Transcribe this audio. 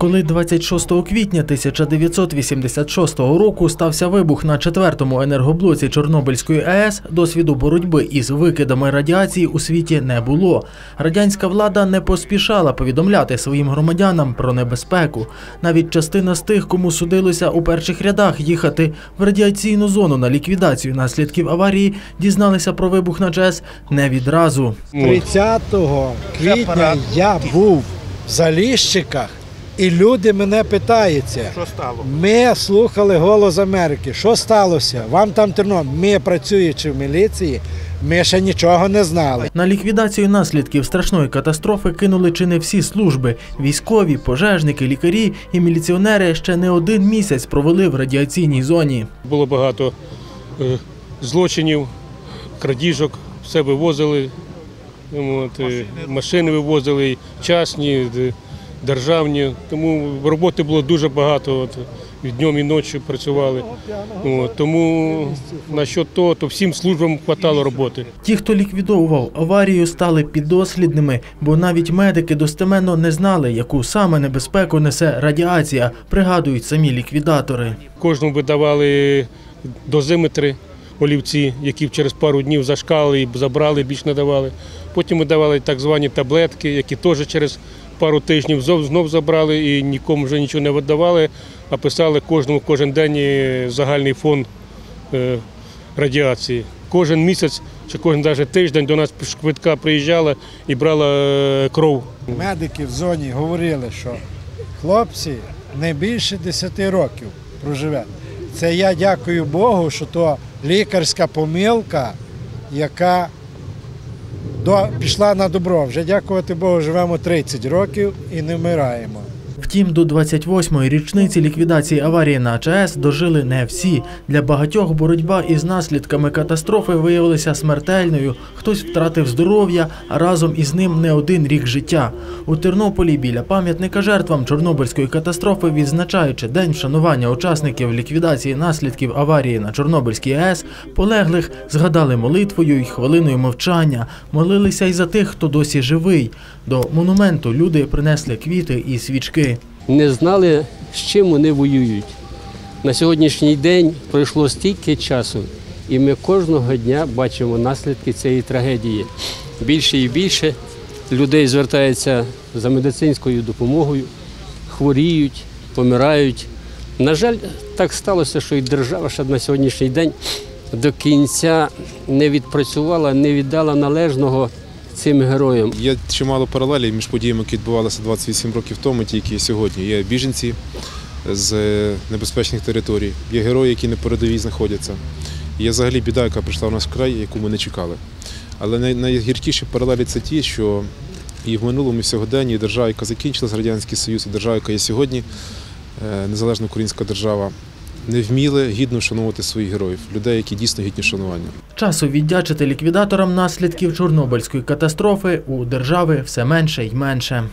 Коли 26 квітня 1986 року стався вибух на четвертому енергоблоці Чорнобильської АЕС, досвіду боротьби із викидами радіації у світі не було. Радянська влада не поспішала повідомляти своїм громадянам про небезпеку. Навіть частина з тих, кому судилося у перших рядах їхати в радіаційну зону на ліквідацію наслідків аварії, дізналися про вибух на ЧАЕС не відразу. 30 квітня я був в Заліщиках, і люди мене питаються. Що стало? Ми слухали голос Америки. Що сталося? Вам там терно. Ми, працюючи в міліції, ми ще нічого не знали. На ліквідацію наслідків страшної катастрофи кинули чи не всі служби. Військові, пожежники, лікарі і міліціонери ще не один місяць провели в радіаційній зоні. Було багато е, злочинів, крадіжок, все вивозили. От, е, машини вивозили, частні, д- державні. Тому роботи було дуже багато. От, і днем і ночі працювали. От, тому на що то, то всім службам хватало роботи. Ті, хто ліквідовував аварію, стали піддослідними, бо навіть медики достеменно не знали, яку саме небезпеку несе радіація, пригадують самі ліквідатори. Кожному видавали дозиметри олівці, які через пару днів зашкали і забрали, більш не давали. Потім видавали так звані таблетки, які теж через пару тижнів знов, забрали і нікому вже нічого не видавали, а писали кожному кожен день е, загальний фон е, радіації. Кожен місяць чи кожен навіть тиждень до нас швидка приїжджала і брала е, кров. Медики в зоні говорили, що хлопці не більше 10 років проживе. Це я дякую Богу, що то лікарська помилка, яка до, пішла на добро. Вже дякувати Богу, живемо 30 років і не вмираємо. Втім, до 28-ї річниці ліквідації аварії на ЧАЕС дожили не всі. Для багатьох боротьба із наслідками катастрофи виявилася смертельною. Хтось втратив здоров'я, а разом із ним не один рік життя. У Тернополі біля пам'ятника жертвам Чорнобильської катастрофи, відзначаючи день вшанування учасників ліквідації наслідків аварії на Чорнобильській АЕС, полеглих згадали молитвою і хвилиною мовчання. Молилися й за тих, хто досі живий. До монументу люди принесли квіти і свічки. Не знали, з чим вони воюють. На сьогоднішній день пройшло стільки часу, і ми кожного дня бачимо наслідки цієї трагедії. Більше і більше людей звертається за медицинською допомогою, хворіють, помирають. На жаль, так сталося, що і держава ще на сьогоднішній день до кінця не відпрацювала, не віддала належного цим героям. Є чимало паралелей між подіями, які відбувалися 28 років тому, тільки сьогодні. Є біженці з небезпечних територій, є герої, які на передовій знаходяться. Є взагалі біда, яка прийшла в наш край, яку ми не чекали. Але найгіркіші паралелі це ті, що і в минулому і в сьогоденні і держава, яка закінчилась Радянський Союз, і держава, яка є сьогодні, е, незалежна українська держава, не вміли гідно шанувати своїх героїв, людей, які дійсно гідні шанування. Часу віддячити ліквідаторам наслідків Чорнобильської катастрофи у держави все менше й менше.